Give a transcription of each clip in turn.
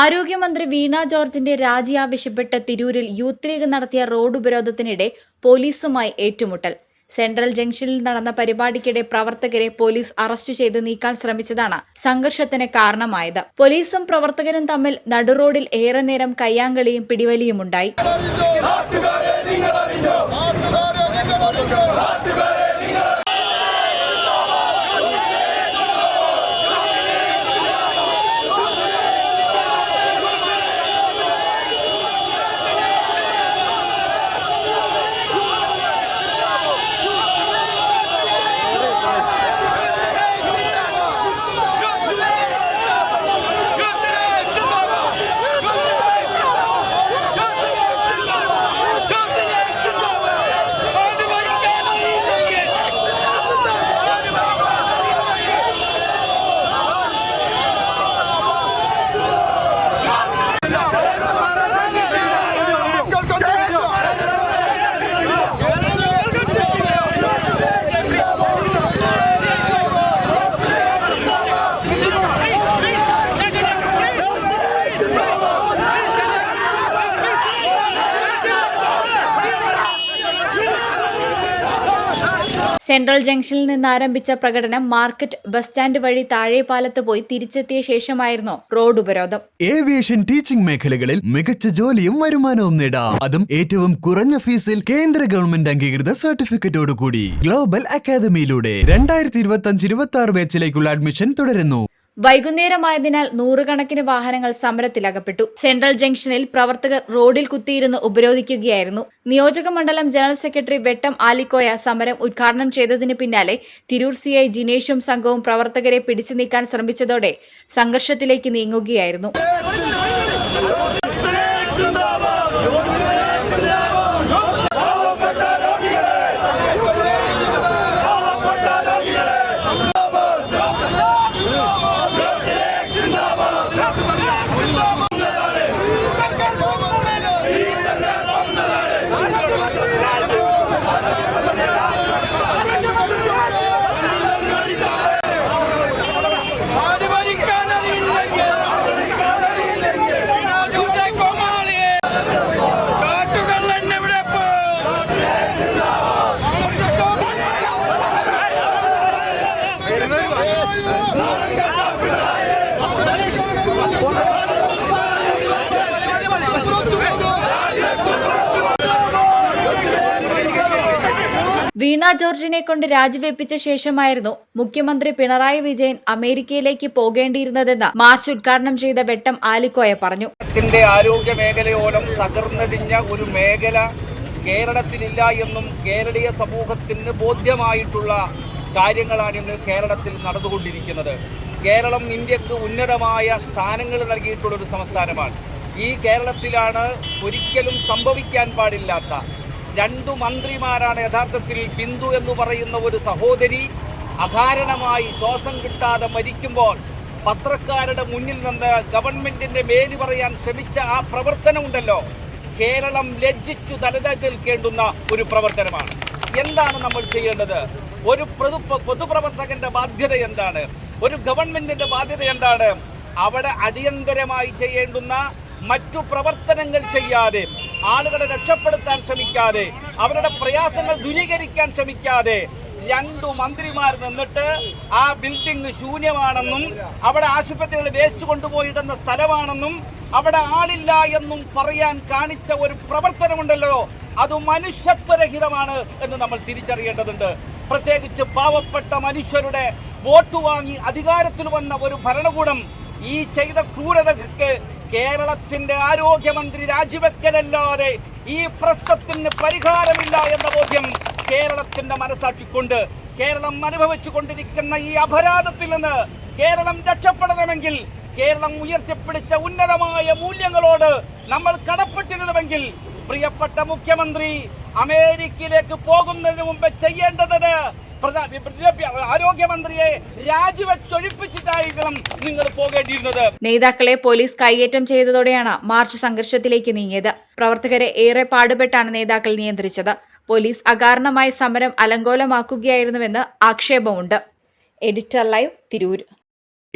ആരോഗ്യമന്ത്രി വീണ ജോർജിന്റെ രാജി ആവശ്യപ്പെട്ട് തിരൂരിൽ യൂത്ത് ലീഗ് നടത്തിയ റോഡ് ഉപരോധത്തിനിടെ പോലീസുമായി ഏറ്റുമുട്ടൽ. സെൻട്രൽ ജംഗ്ഷനിൽ നടന്ന പരിപാടിക്കിടെ പ്രവർത്തകരെ പോലീസ് അറസ്റ്റ് ചെയ്ത് നീക്കാൻ ശ്രമിച്ചതാണ് സംഘർഷത്തിന് കാരണമായത്. പോലീസും പ്രവർത്തകരും തമ്മിൽ നടുറോഡിൽ ഏറെ നേരം കയ്യാങ്കളിയും പിടിവലിയുമുണ്ടായി. സെൻട്രൽ ജംഗ്ഷനിൽ നിന്ന് ആരംഭിച്ച പ്രകടനം മാർക്കറ്റ് ബസ് സ്റ്റാൻഡ് വഴി താഴെപ്പാലത്ത് പോയി തിരിച്ചെത്തിയ ശേഷമായിരുന്നു റോഡ് ഉപരോധം. ഏവിയേഷൻ ടീച്ചിംഗ് മേഖലകളിൽ മികച്ച ജോലിയും വരുമാനവും നേടാം. അതും ഏറ്റവും കുറഞ്ഞ ഫീസിൽ കേന്ദ്ര ഗവൺമെന്റ് അംഗീകൃത സർട്ടിഫിക്കറ്റോടുകൂടി. ഗ്ലോബൽ അക്കാദമിയിലൂടെ രണ്ടായിരത്തി ഇരുപത്തി അഞ്ച് ഇരുപത്തി ആറ് ബാച്ചിലേക്കുള്ള അഡ്മിഷൻ തുടരുന്നു. വൈകുന്നേരമായതിനാൽ നൂറുകണക്കിന് വാഹനങ്ങൾ സമരത്തിലകപ്പെട്ടു. സെൻട്രൽ ജംഗ്ഷനിൽ പ്രവർത്തകർ റോഡിൽ കുത്തിയിരുന്ന് ഉപരോധിക്കുകയായിരുന്നു. നിയോജക മണ്ഡലം ജനറൽ സെക്രട്ടറി വെട്ടം ആലിക്കോയ സമരം ഉദ്ഘാടനം ചെയ്തതിന് പിന്നാലെ തിരൂർ സി ഐ ജിനേഷും സംഘവും പ്രവർത്തകരെ പിടിച്ചു നീക്കാൻ ശ്രമിച്ചതോടെ സംഘർഷത്തിലേക്ക് നീങ്ങുകയായിരുന്നു. വീണ ജോർജിനെ കൊണ്ട് രാജിവെപ്പിച്ച ശേഷമായിരുന്നു മുഖ്യമന്ത്രി പിണറായി വിജയൻ അമേരിക്കയിലേക്ക് പോകേണ്ടിയിരുന്നതെന്ന് മാർച്ച് ഉദ്ഘാടനം ചെയ്ത വെട്ടം ആലിക്കോയ പറഞ്ഞു. ആരോഗ്യ മേഖലയോളം തകർന്നടിഞ്ഞ ഒരു മേഖല കേരളത്തിലില്ല എന്നും കേരളീയ സമൂഹത്തിന് ബോധ്യമായിട്ടുള്ള കാര്യങ്ങളാണ് ഇന്ന് കേരളത്തിൽ നടന്നുകൊണ്ടിരിക്കുന്നത്. കേരളം ഇന്ത്യയ്ക്ക് ഉന്നതമായ സ്ഥാനങ്ങൾ നൽകിയിട്ടുള്ള ഒരു സംസ്ഥാനമാണ്. ഈ കേരളത്തിലാണ് ഒരിക്കലും സംഭവിക്കാൻ പാടില്ലാത്ത രണ്ടു മന്ത്രിമാരാണ് യഥാർത്ഥത്തിൽ ബിന്ദു എന്ന് പറയുന്ന ഒരു സഹോദരി അകാരണമായി ശ്വാസം കിട്ടാതെ മരിക്കുമ്പോൾ പത്രക്കാരുടെ മുന്നിൽ നിന്ന് ഗവൺമെന്റിന്റെ മേൽ പറയാൻ ശ്രമിച്ച ആ പ്രവർത്തനം ഉണ്ടല്ലോ. കേരളം ലജ്ജിച്ചു തലതേൽക്കേണ്ടുന്ന ഒരു പ്രവർത്തനമാണ്. എന്താണ് നമ്മൾ ചെയ്യേണ്ടത്? ഒരു പൊതു പൊതുപ്രവർത്തകന്റെ ബാധ്യത എന്താണ്? ഒരു ഗവൺമെന്റിന്റെ ബാധ്യത എന്താണ്? അവിടെ അടിയന്തരമായി ചെയ്യേണ്ടുന്ന മറ്റു പ്രവർത്തനങ്ങൾ ചെയ്യാതെ ആളുകളെ രക്ഷപ്പെടുത്താൻ ശ്രമിക്കാതെ അവരുടെ പ്രയാസങ്ങൾ ദൂരീകരിക്കാൻ ശ്രമിക്കാതെ രണ്ടു മന്ത്രിമാർ നിന്നിട്ട് ആ ബിൽഡിംഗ് ശൂന്യമാണെന്നും അവിടെ ആശുപത്രികൾ വേസ്റ്റ് കൊണ്ടുപോയിടുന്ന സ്ഥലമാണെന്നും അവിടെ ആളില്ല എന്നും പറയാൻ കാണിച്ച ഒരു പ്രവർത്തനമുണ്ടല്ലോ. അത് മനുഷ്യത്വരഹിതമാണ് എന്ന് നമ്മൾ തിരിച്ചറിയേണ്ടതുണ്ട്. പ്രത്യേകിച്ച് പാവപ്പെട്ട മനുഷ്യരുടെ വോട്ട് വാങ്ങി അധികാരത്തിൽ വന്ന ഒരു ഭരണകൂടം ഈ ചെയ്ത ക്രൂരതയ്ക്ക് കേരളത്തിന്റെ ആരോഗ്യമന്ത്രി രാജിവെക്കലല്ലാതെ ഈ പ്രശ്നത്തിന് പരിഹാരമില്ല എന്ന ബോധ്യം കേരളത്തിന്റെ മനസാക്ഷിക്കൊണ്ട് കേരളം അനുഭവിച്ചു കൊണ്ടിരിക്കുന്ന ഈ അപരാധത്തിൽ നിന്ന് കേരളം രക്ഷപ്പെടണമെങ്കിൽ കേരളം ഉയർത്തിപ്പിടിച്ച ഉന്നതമായ മൂല്യങ്ങളോട് നമ്മൾ കടപ്പെട്ടിരുന്നുവെങ്കിൽ പ്രിയപ്പെട്ട മുഖ്യമന്ത്രി അമേരിക്കയിലേക്ക് പോകുന്നതിന് മുമ്പ് ചെയ്യേണ്ടത് പ്രധാ- വിദ്യാഭ്യാ- ആരോഗ്യമന്ത്രിയെ രാജിവെച്ചൊഴിപ്പിച്ചിട്ടായിരിക്കണം നിങ്ങൾ പോകേണ്ടിയിരുന്നത്. നേതാക്കളെ പോലീസ് കൈയേറ്റം ചെയ്തതോടെയാണ് മാർച്ച് സംഘർഷത്തിലേക്ക് നീങ്ങിയത്. പ്രവർത്തകരെ ഏറെ പാടുപെട്ടാണ് നേതാക്കൾ നിയന്ത്രിച്ചത്. പോലീസ് അകാരണമായ സമരം അലങ്കോലമാക്കുകയായിരുന്നുവെന്ന് ആക്ഷേപമുണ്ട്. Editor live Tirur.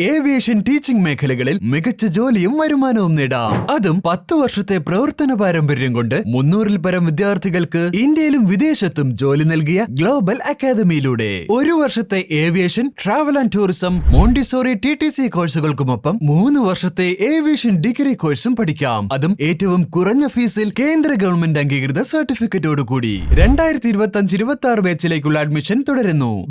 Aviation teaching മേഖലകളിൽ മികച്ച ജോലിയും വരുമാനവും നേടാം. അതും പത്ത് വർഷത്തെ പ്രവർത്തന പാരമ്പര്യം കൊണ്ട് മുന്നൂറിൽ പരം വിദ്യാർത്ഥികൾക്ക് ഇന്ത്യയിലും വിദേശത്തും ജോലി നൽകിയ ഗ്ലോബൽ അക്കാദമിയിലൂടെ. ഒരു വർഷത്തെ aviation travel and tourism montessori T T C കോഴ്സുകൾക്കുമൊപ്പം മൂന്ന് വർഷത്തെ ഏവിയേഷൻ ഡിഗ്രി കോഴ്സും പഠിക്കാം. അതും ഏറ്റവും കുറഞ്ഞ ഫീസിൽ കേന്ദ്ര ഗവൺമെന്റ് അംഗീകൃത സർട്ടിഫിക്കറ്റോടുകൂടി. രണ്ടായിരത്തി ഇരുപത്തി അഞ്ച് ഇരുപത്തി ആറ് ബാച്ചിലേക്കുള്ള അഡ്മിഷൻ തുടരുന്നു.